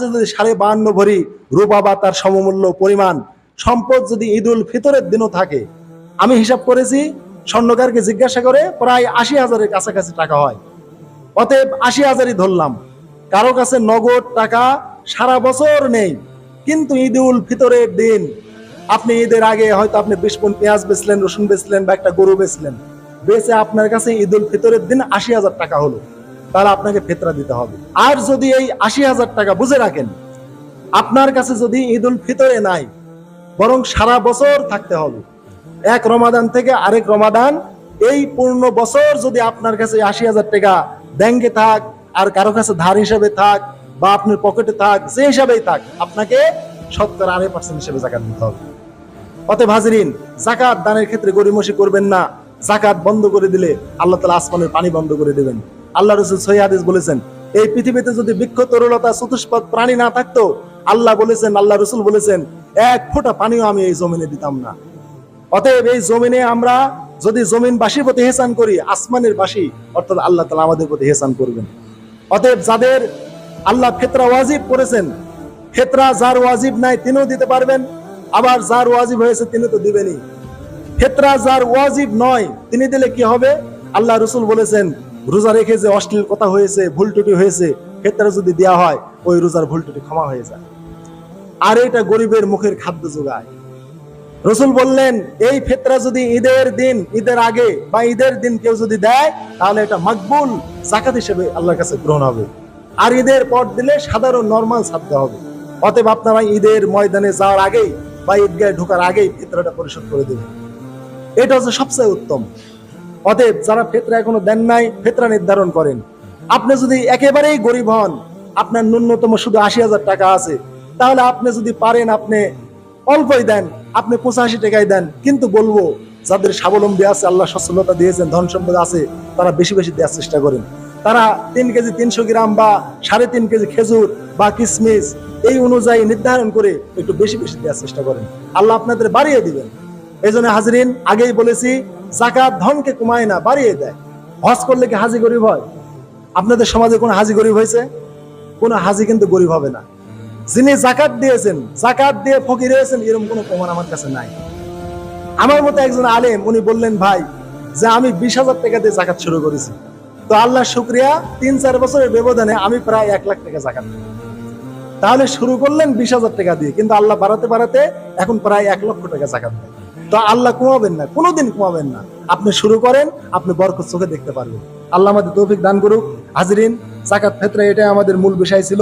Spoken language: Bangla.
যদি সাড়ে বাহান্ন ভরি রূপা বা তার সমমূল্য পরিমাণ সম্পদ যদি ঈদুল ফিতরের দিনও থাকে, আমি হিসাব করেছি, স্বর্ণকারকে জিজ্ঞাসা করে প্রায় আশি হাজারের কাছাকাছি টাকা হয়। অতএব আশি হাজারই ধরলাম। কারও কাছে নগদ টাকা সারা বছর নেই, কিন্তু ঈদুল ফিতরের দিন, আপনি ঈদের আগে হয়তো আপনি বিশ পন পেঁয়াজ বেচলেন, রসুন বেচলেন বা একটা গরু বেচলেন। বেচে আপনার কাছে ঈদুল ফিতরের দিন আশি হাজার টাকা হলো। তাহলে আপনাকে ফেতরা দিতে হবে। আর যদি এই আশি হাজার টাকা বুঝে রাখেন, আপনার কাছে যদি ঈদুল ফিতরে নাই, বরং সারা বছর থাকতে হবে। এক রমাদান থেকে আরেক রমাদান, এই পূর্ণ বছর যদি আপনার কাছে আশি হাজার টাকা ব্যাংকে থাক, আর কারও কাছে ধার হিসাবে থাক, বা আপনার পকেটে থাক, যে হিসাবেই থাক, আপনাকে শতকরা আড়াই পার্সেন্ট হিসেবে জাকাত দিতে হবে। অতএব হাজিরিন, জাকাত দানের ক্ষেত্রে গরিমসি করবেন না। জাকাত বন্ধ করে দিলে আল্লাহ তালা আসমানের পানি বন্ধ করে দেবেন। আল্লাহ রসুল সৈয়াদিস বলেছেন, এই পৃথিবীতে যদি বৃক্ষ তরুলতা চতুষ্পদ প্রাণী না থাকতো, আল্লাহ বলেছেন, আল্লাহ রসুল বলেছেন, এক ফোঁটা পানিও আমি এই জমিনে দিতাম না। অতএব এই জমিনে আমরা যদি জমিনবাসীর প্রতি হেসান করি, আসমানের বাসী, অর্থাৎ আল্লাহ তালা আমাদের প্রতি হেসান করবেন। অতএব যাদের আল্লাহ ফেতরা ওয়াজিব করেছেন, ফেতরা যার ওয়াজিব নাই তিনিও দিতে পারবেন, আবার যার ওয়াজিব হয়েছে তিনি তো দিবেনই। ফেতরা যার ওয়াজিব নয়, তিনি দিলে কি হবে? আল্লাহ রসুল বলেছেন রোজা রেখে যে অশ্লীল কথা হয়েছে, ভুল ত্রুটি হয়েছে ফেতরা যদি দেওয়া হয়, ওই রোজার ভুল ত্রুটি ক্ষমা হয়ে যায়। আর এটা গরিবের মুখের খাদ্য যোগায়। রসুল বললেন, এই ফেতরা যদি ঈদের দিন, ঈদের আগে বা ঈদের দিন কেউ যদি দেয়, তাহলে এটা মাকবুল জাকাত হিসেবে আল্লাহর কাছে গ্রহণ হবে। আর ঈদের পর দিলে সাধারণ নর্মাল ছাড়তে হবে। অতএব আপনারা ঈদের ময়দানে যাওয়ার আগেই বা ঈদগাহে ঢোকার আগেই ফেতরাটা পরিশোধ করে দেবেন। এটা হচ্ছে সবচেয়ে উত্তম। অতএব যারা ফেতরা এখনও দেন নাই, ফেতরা নির্ধারণ করেন। আপনি যদি একেবারেই গরিব হন, আপনার ন্যূনতম শুধু আশি হাজার টাকা আছে। তাহলে আপনি যদি পারেন, আপনি অল্পই দেন, আপনি পঁচাশি টাকায় দেন। কিন্তু বলব, যাদের স্বাবলম্বী আছে, আল্লাহ সচ্ছলতা দিয়েছেন, ধন সম্পদ আছে, তারা বেশি বেশি দেওয়ার চেষ্টা করেন। তারা তিন কেজি তিনশো গ্রাম বা সাড়ে তিন কেজি খেজুর বা কিশমিশ এই অনুযায়ী নির্ধারণ করে একটু বেশি বেশি দেওয়ার চেষ্টা করেন। আল্লাহ আপনাদের বাড়িয়ে দিবেন। এই জন্য হাজরিন, আগেই বলেছি জাকাত ধনকে কমায় না বাড়িয়ে দেয়। হজ করলে কি হাজি গরিব হয়? আপনাদের সমাজে কোনো হাজি গরিব হয়েছে? কোনো হাজি কিন্তু গরিব হবে না। যিনি জাকাত দিয়েছেন জাকাত দিয়ে ফকির হয়েছেন, এরকম কোনো প্রমাণ আমার কাছে নাই। আমার মতো একজন আলেম, উনি বললেন, ভাই, যে আমি বিশ হাজার টাকা দিয়ে জাকাত শুরু করেছি। তো আল্লাহ শুক্রিয়া, তিন চার বছরের ব্যবধানে আমি প্রায় এক লাখ টাকা জাকাত। তাহলে শুরু করলেন বিশ হাজার টাকা দিয়ে, কিন্তু আল্লাহ বাড়াতে বাড়াতে এখন প্রায় এক লক্ষ টাকা জাকাত দেয়। তো আল্লাহ কমাবেন না, কোনোদিন কমাবেন না। আপনি শুরু করেন, আপনি বরকত চোখে দেখতে পারবেন। আল্লাহ আমাদের তৌফিক দান করুক। হাজরিন সাকাত ক্ষেত্রে এটাই আমাদের মূল বিষয় ছিল।